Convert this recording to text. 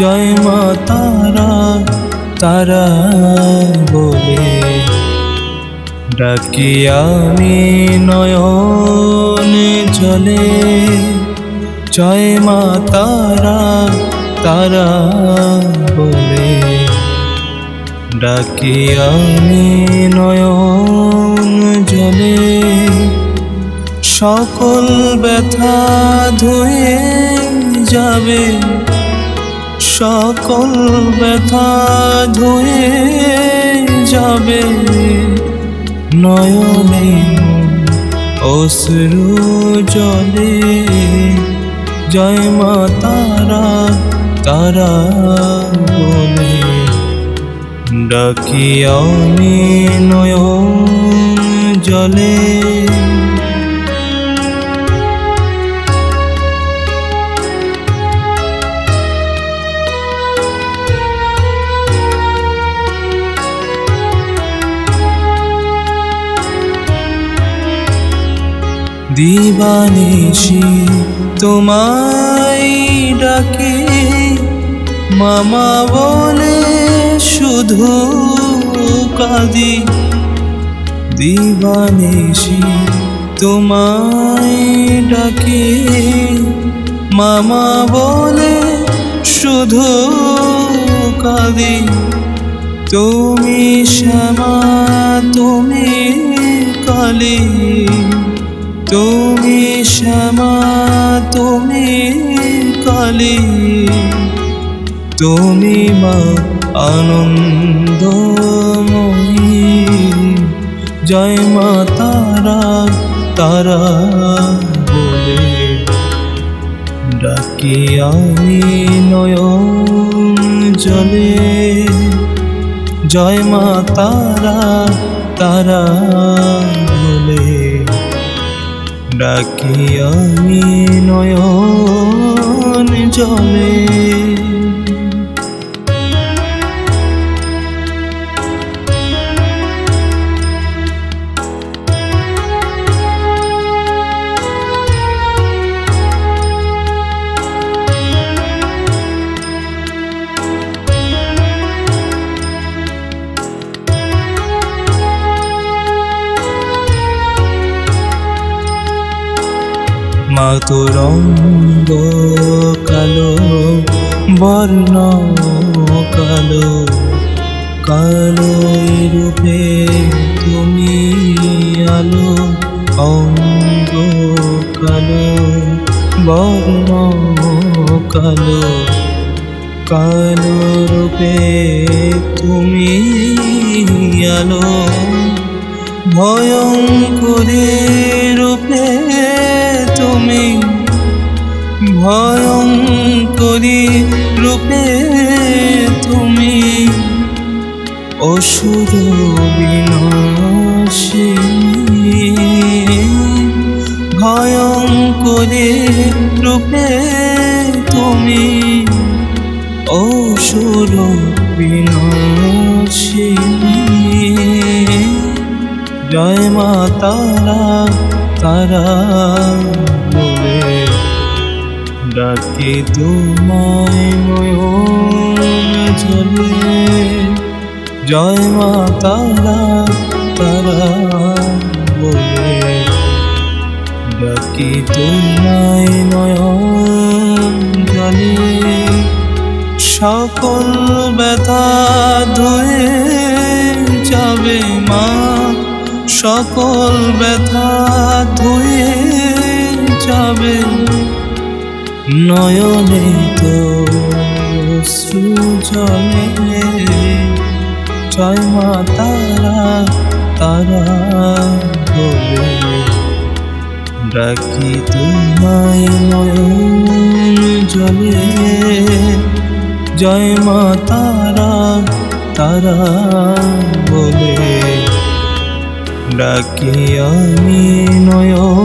জয় মা তারা তারা বলে, ডাকি আমি নয়নে জলে জয় মা তারা তারা বলে, ডাকি আমি নয়ন জলে। সকল ব্যথা ধুয়ে যাবে সকল ব্যথা ধুয়ে যাবে। নয়নে অশ্রু জলে জয় মা তারা তারা বলে ডাকি নয়ন জলে। দিবানিশি, তোমায় ডাকে। মামা বলে, শুধু কাঁদি। দিবানিশি, তোমায় ডাকে। মামা বলে, শুধু কাঁদি। তুমি শ্যামা, তুমি কালী। তুমি শ্যামা, তুমি কালী, তুমি মা আনন্দময়ী। জয় মা তারা তারা বলে, ডাকি আমি নয়ন জলে। জয় মা তারা তারা বলে ডাকি আমি নয়ন জলে মা তোর রঙ্গ কালো বর্ণ কালো কালো রূপে তুমি আলো অঙ্গ কালো বর্ণ কালো কালো রূপে তুমি আলো, ভয়ঙ্করী রূপে তুমি ভয়ঙ্করী রূপে তুমি অসুর বিনাশিনী ভয়ঙ্করী রূপে তুমি অসুর বিনাশিনী জয় মা তারা তারা বলে, ডাকি তোমায় নয়ন জলে জয় মা তারা তারা বলে, ডাকে তোমায় নয়ন জলে সকল ব্যথা ধুয়ে যাবে মা সকল ব্যথা ধুয়ে যাবে। নয়নে তো সুজলে জয় মা তারা তারা বলে, ডাকি তোমায় নয়ন জলে। জয় মা তারা তারা বলে। ডাকি আমি নয়ন।